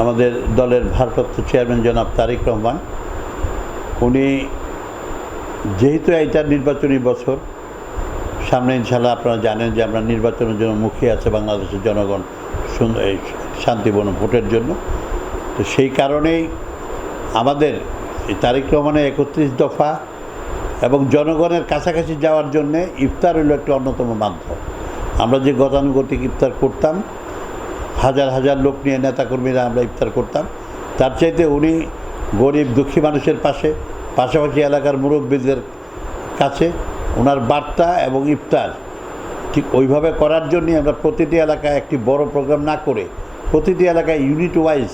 আমাদের দলের ভারপ্রাপ্ত চেয়ারম্যান জনাব তারিক রহমান, উনি যেহেতু এইটা নির্বাচনী বছর, সামনে ইনশাল্লাহ আপনারা জানেন যে আমরা নির্বাচনের জন্য মুখিয়ে আছে বাংলাদেশের জনগণ শান্তিপূর্ণ ভোটের জন্য। তো সেই কারণেই আমাদের এই তারিক রহমানের একত্রিশ দফা এবং জনগণের কাছাকাছি যাওয়ার জন্যে ইফতার হলো একটি অন্যতম মাধ্যম। আমরা যে গতানুগতিক ইফতার করতাম হাজার হাজার লোক নিয়ে নেতাকর্মীরা আমরা ইফতার করতাম। তার চাইতে উনি গরিব, দুঃখী মানুষের পাশে, পাশাপাশি এলাকার মুরব্বীদের কাছে ওনার বার্তা এবং ইফতার ঠিক ওইভাবে করার জন্যই আমরা প্রতিটি এলাকায় একটি বড় প্রোগ্রাম না করে প্রতিটি এলাকায় ইউনিট ওয়াইজ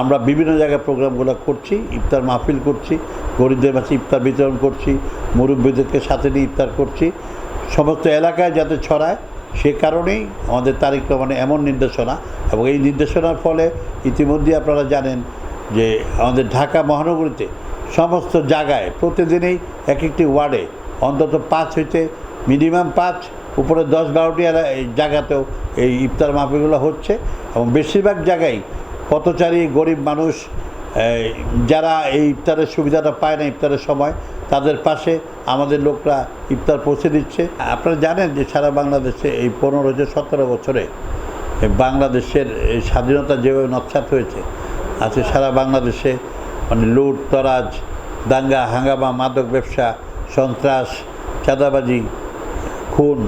আমরা বিভিন্ন জায়গায় প্রোগ্রামগুলো করছি, ইফতার মাহফিল করছি, গরিবদের মাঝে ইফতার বিতরণ করছি, মুরব্বীদেরকে সাথে নিয়ে ইফতার করছি। সমস্ত এলাকায় যাতে ছড়ায় সে কারণেই আমাদের তারিখ মানে এমন নির্দেশনা এবং এই নির্দেশনার ফলে ইতিমধ্যে আপনারা জানেন যে আমাদের ঢাকা মহানগরীতে সমস্ত জায়গায় প্রতিদিনই এক একটি ওয়ার্ডে অন্তত পাঁচ হইতে মিনিমাম পাঁচ, উপরে দশ বারোটি জায়গাতেও এই ইফতার মাহফিলগুলো হচ্ছে এবং বেশিরভাগ জায়গায় পথচারী, গরিব মানুষ যারা এই ইফতারের সুবিধাটা পায় না ইফতারের সময়, তাদের পাশে আমাদের লোকরা ইফতার পৌঁছে দিচ্ছে। আপনারা জানেন যে সারা বাংলাদেশে এই পনেরো যে সতেরো বছরে বাংলাদেশের স্বাধীনতা যেভাবে নৎসাত হয়েছে, আছে সারা বাংলাদেশে মানে লুট, তরাজ, দাঙ্গা, হাঙ্গামা, মাদক ব্যবসা, সন্ত্রাস, চাঁদাবাজি, খুন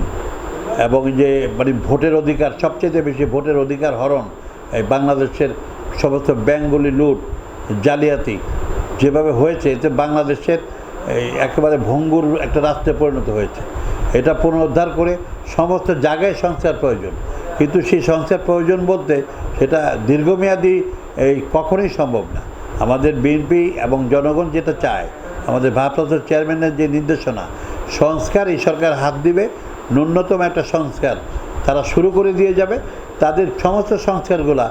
এবং যে মানে ভোটের অধিকার, সবচেয়ে বেশি ভোটের অধিকার হরণ এই বাংলাদেশের সমস্ত ব্যাঙ্কগুলি লুট জালিয়াতি যেভাবে হয়েছে, এতে বাংলাদেশের একেবারে ভঙ্গুর একটা রাষ্ট্রে পরিণত হয়েছে। এটা পুনরুদ্ধার করে সমস্ত জায়গায় সংস্কার প্রয়োজন। কিন্তু সেই সংস্কার প্রয়োজন বলতে সেটা দীর্ঘমেয়াদী, এই কখনোই সম্ভব না। আমাদের বিএনপি এবং জনগণ যেটা চায়, আমাদের ভারপ্রাপ্ত চেয়ারম্যানের যে নির্দেশনা, সংস্কার এই সরকার হাত দিবে, ন্যূনতম একটা সংস্কার তারা শুরু করে দিয়ে যাবে। তাদের সমস্ত সংস্কারগুলা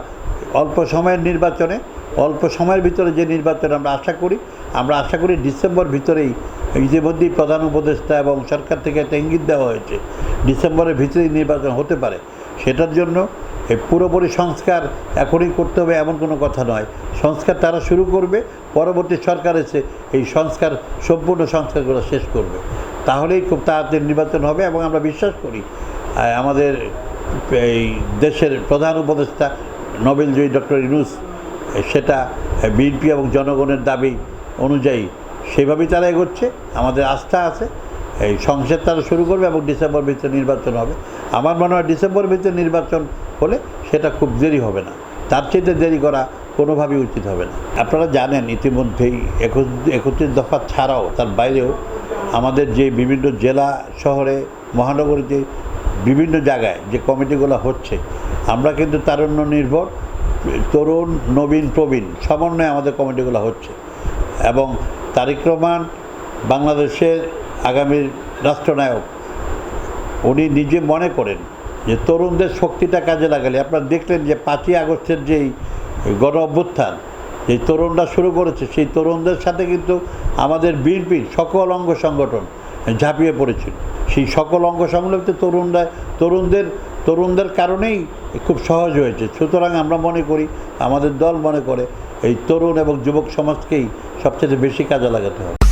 অল্প সময়ের নির্বাচনে অল্প সময়ের ভিতরে যে নির্বাচন আমরা আশা করি, আমরা আশা করি ডিসেম্বর ভিতরেই ইতিমধ্যেই প্রধান উপদেষ্টা এবং সরকার থেকে একটা ইঙ্গিত দেওয়া হয়েছে, ডিসেম্বরের ভিতরেই নির্বাচন হতে পারে। সেটার জন্য পুরোপুরি সংস্কার এখনই করতে হবে এমন কোনো কথা নয়। সংস্কার তারা শুরু করবে, পরবর্তী সরকার এসে এই সংস্কার, সম্পূর্ণ সংস্কারগুলো শেষ করবে। তাহলেই খুব তাড়াতাড়ি নির্বাচন হবে এবং আমরা বিশ্বাস করি আমাদের এই দেশের প্রধান উপদেষ্টা, নোবেলজয়ী ডক্টর ইনুস সেটা বিএনপি এবং জনগণের দাবি অনুযায়ী সেভাবেই তারা এগোচ্ছে। আমাদের আস্থা আছে, এই সংসদ তারা শুরু করবে এবং ডিসেম্বর ভিতরে নির্বাচন হবে। আমার মনে হয় ডিসেম্বর ভিতরে নির্বাচন হলে সেটা খুব দেরি হবে না। তার চেয়ে দেরি করা কোনোভাবেই উচিত হবে না। আপনারা জানেন, ইতিমধ্যেই একত্রিশ দফা ছাড়াও তার বাইরেও আমাদের যে বিভিন্ন জেলা, শহরে, মহানগরীতে বিভিন্ন জায়গায় যে কমিটিগুলো হচ্ছে, আমরা কিন্তু তারুণ্য নির্ভর। তরুণ, নবীন, প্রবীণ, সমন্বয়ে আমাদের কমিটিগুলো হচ্ছে। এবং তারিক রহমান, বাংলাদেশের আগামী রাষ্ট্রনায়ক, উনি নিজে মনে করেন যে তরুণদের শক্তিটা কাজে লাগালে, আপনারা দেখলেন যে পাঁচই আগস্টের যেই গণ অভ্যুত্থান যে তরুণরা শুরু করেছে, সেই তরুণদের সাথে কিন্তু আমাদের বিএনপির সকল অঙ্গ সংগঠন ঝাঁপিয়ে পড়েছিল। সেই সকল অঙ্গ সংগঠন তরুণরা, তরুণদের তরুণদের কারণেই খুব সহজ হয়েছে। সুতরাং আমরা মনে করি, আমাদের দল মনে করে, এই তরুণ এবং যুবক সমাজকেই সবচেয়ে বেশি কাজে লাগাতে হবে।